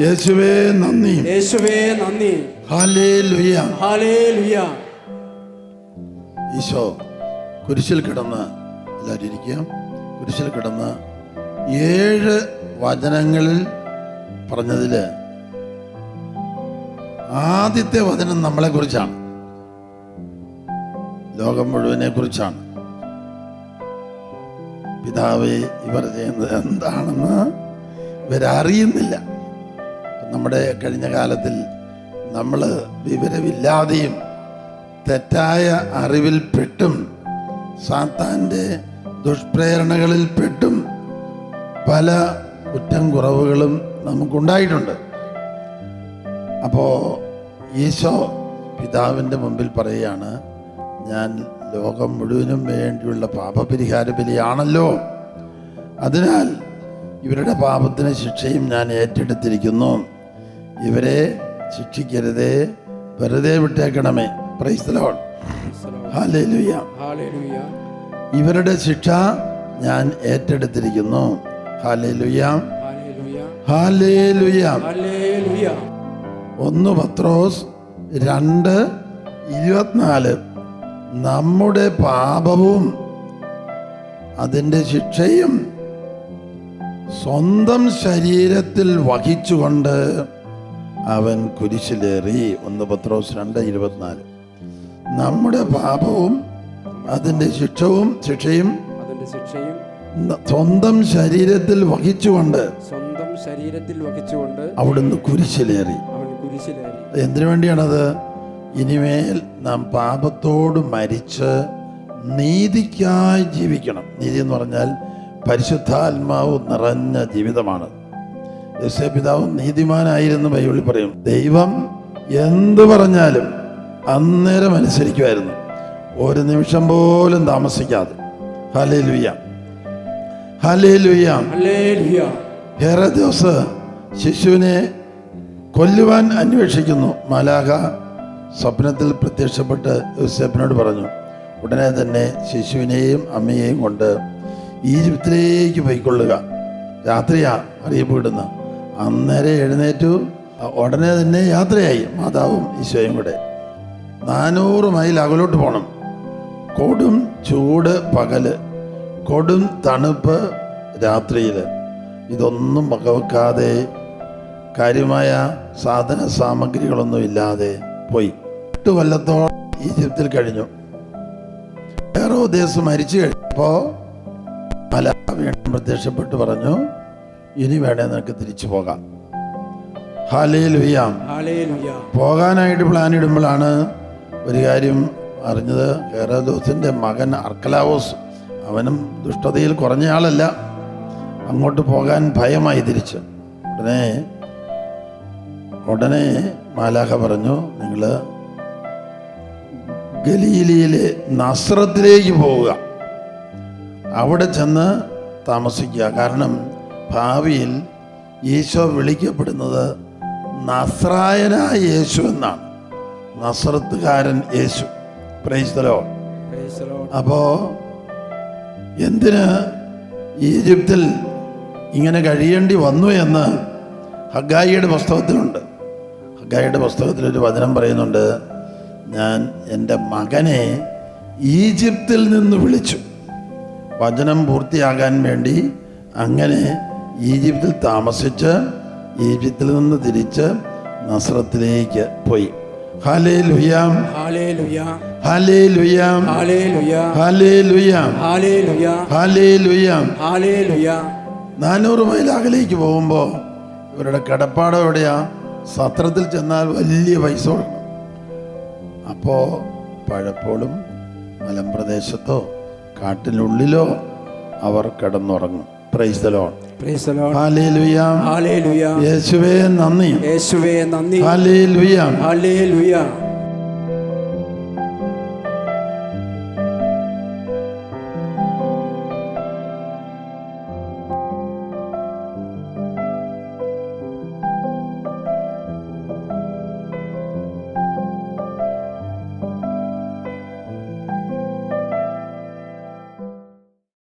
യേശുവേ നന്ദി. യേശുവേ നന്ദി. ഈശോ കുരിശിൽ കിടന്ന് എല്ലാവരും ഇരിക്കുക. കുരിശിൽ കിടന്ന് ഏഴ് വചനങ്ങളിൽ പറഞ്ഞതിൽ ആദ്യത്തെ വചനം നമ്മളെ കുറിച്ചാണ് ലോകം മുഴുവനെ കുറിച്ചാണ് പിതാവേ ഇവർ ചെയ്യുന്നത് എന്താണെന്ന് ഇവരറിയുന്നില്ല. നമ്മുടെ കഴിഞ്ഞ കാലത്തിൽ നമ്മൾ വിവരമില്ലാതെയും തെറ്റായ അറിവിൽ പെട്ടും സാത്താന്റെ ദുഷ്പ്രേരണകളിൽ പെട്ടും പല കുറ്റം കുറവുകളും നമുക്കുണ്ടായിട്ടുണ്ട്. അപ്പോൾ ഈശോ പിതാവിന്റെ മുമ്പിൽ പറയുകയാണ് ഞാൻ ലോകം മുഴുവനും വേണ്ടിയുള്ള പാപപരിഹാര ബലിയാണല്ലോ. അതിനാൽ ഇവരുടെ പാപത്തിന് ശിക്ഷയും ഞാൻ ഏറ്റെടുത്തിരിക്കുന്നു. ഇവരെ ശിക്ഷിക്കരുതേ. വെറുതെ വിട്ടേക്കണമേ. പ്രൈസ്തലോൺ ഇവരുടെ ശിക്ഷ ഞാൻ ഏറ്റെടുത്തിരിക്കുന്നു. ഒന്ന് പത്രോസ് രണ്ട് ഇരുപത്തിനാല്. നമ്മുടെ പാപവും അതിന്റെ ശിക്ഷയും സ്വന്തം ശരീരത്തിൽ വഹിച്ചുകൊണ്ട് അവൻ കുരിശിലേറി. ഒന്ന് പത്രോസ് രണ്ട് ഇരുപത്തിനാല്. നമ്മുടെ പാപവും അതിന്റെ ശിക്ഷവും ശിക്ഷയും അതിന്റെ ശിക്ഷയും സ്വന്തം ശരീരത്തിൽ വഹിച്ചുകൊണ്ട് സ്വന്തം ശരീരത്തിൽ വഹിച്ചുകൊണ്ട് അവിടുന്ന് കുരിശിലേറി. എന്തിനു വേണ്ടിയാണത്? ഇനിമേൽ നാം പാപത്തോട് മരിച്ച് നീതിക്കായി ജീവിക്കണം. നീതി എന്ന് പറഞ്ഞാൽ പരിശുദ്ധാത്മാവ് നിറഞ്ഞ ജീവിതമാണ്. യേശു പിതാവ് നീതിമാനായിരുന്നു ബൈബിളിൽ പറയും. ദൈവം എന്ത് പറഞ്ഞാലും അന്നേരം അനുസരിക്കുമായിരുന്നു. ഒരു നിമിഷം പോലും താമസിക്കാതെ. ഹലേ ലുയ്യ ഹലേ ലുയ്യ ഹെറദോസ് ശിശുവിനെ കൊല്ലുവാൻ അന്വേഷിക്കുന്നു. മാലാഖ സ്വപ്നത്തിൽ പ്രത്യക്ഷപ്പെട്ട് യൂസേപ്പിനോട് പറഞ്ഞു ഉടനെ തന്നെ ശിശുവിനെയും അമ്മയെയും കൊണ്ട് ഈജിപ്തിലേക്ക് പോയിക്കൊള്ളുക. രാത്രിയാ അറിയപ്പെടുന്നു. അന്നേരം എഴുന്നേറ്റു. ഉടനെ തന്നെ യാത്രയായി. മാതാവും ഈശോയും കൂടെ. നാനൂറ് മൈൽ അകലോട്ട് പോകണം കൊടും ചൂട് പകൽ കൊടും തണുപ്പ് രാത്രിയിൽ ഇതൊന്നും വകവെക്കാതെ കാര്യമായ സാധന സാമഗ്രികളൊന്നും ഇല്ലാതെ പോയി. എട്ട് കൊല്ലത്തോളം ഈജിപ്തിൽ കഴിഞ്ഞു. വേറെ ഉദ്ദേശം മരിച്ചു കഴിഞ്ഞപ്പോൾ പല വീണ്ടും പ്രത്യക്ഷപ്പെട്ട് പറഞ്ഞു ഇനി വേണേ നിനക്ക് തിരിച്ചു പോകാം. ഹാലയിൽ വിയാം ഹല്ലേലൂയ പോകാനായിട്ട് പ്ലാൻ ഇടുമ്പോഴാണ് ഒരു കാര്യം അറിഞ്ഞത്. ഹെറോദോസിന്റെ മകൻ അർക്കലാവോസ് അവനും ദുഷ്ടതയിൽ കുറഞ്ഞയാളല്ല. അങ്ങോട്ട് പോകാൻ ഭയമായി തിരിച്ച്. ഉടനെ ഉടനെ മാലാഖ പറഞ്ഞു നിങ്ങൾ ഗലീലിയിലെ നസ്രത്തിലേക്ക് പോവുക. അവിടെ ചെന്ന് താമസിക്കുക. കാരണം ഭാവിയിൽ ഈശോ വിളിക്കപ്പെടുന്നത് നസ്രായനായ യേശു എന്നാണ്. നസ്രത്തുകാരൻ യേശു. പ്രൈസ്തലോ. അപ്പോൾ എന്തിന് ഈജിപ്തിൽ ഇങ്ങനെ കഴിയേണ്ടി വന്നു എന്ന് ഹഗായിയുടെ പുസ്തകത്തിലുണ്ട്. ഹഗായിയുടെ പുസ്തകത്തിൽ ഒരു വചനം പറയുന്നുണ്ട് ഞാൻ എന്റെ മകനെ ഈജിപ്തിൽ നിന്ന് വിളിച്ചു. വചനം പൂർത്തിയാകാൻ വേണ്ടി അങ്ങനെ ഈജിപ്തിൽ താമസിച്ച് ഈജിപ്തിൽ നിന്ന് തിരിച്ച് നസ്രത്തിലേക്ക് പോയി. ഹലേ ലുയാം ഹലേ ലുയാം നാനൂറ് മൈൽ അകലേക്ക് പോകുമ്പോൾ ഇവരുടെ കടപ്പാട് എവിടെയാ? സത്രത്തിൽ ചെന്നാൽ വലിയ പൈസ കൊടുക്കണം അപ്പോൾ പഴപ്പോഴും മലമ്പ്രദേശത്തോ കാട്ടിനുള്ളിലോ അവർ കിടന്നുറങ്ങും. പ്രൈസ് ലോൺ യേശുവേ നന്ദി. യേശുവേ നന്ദി.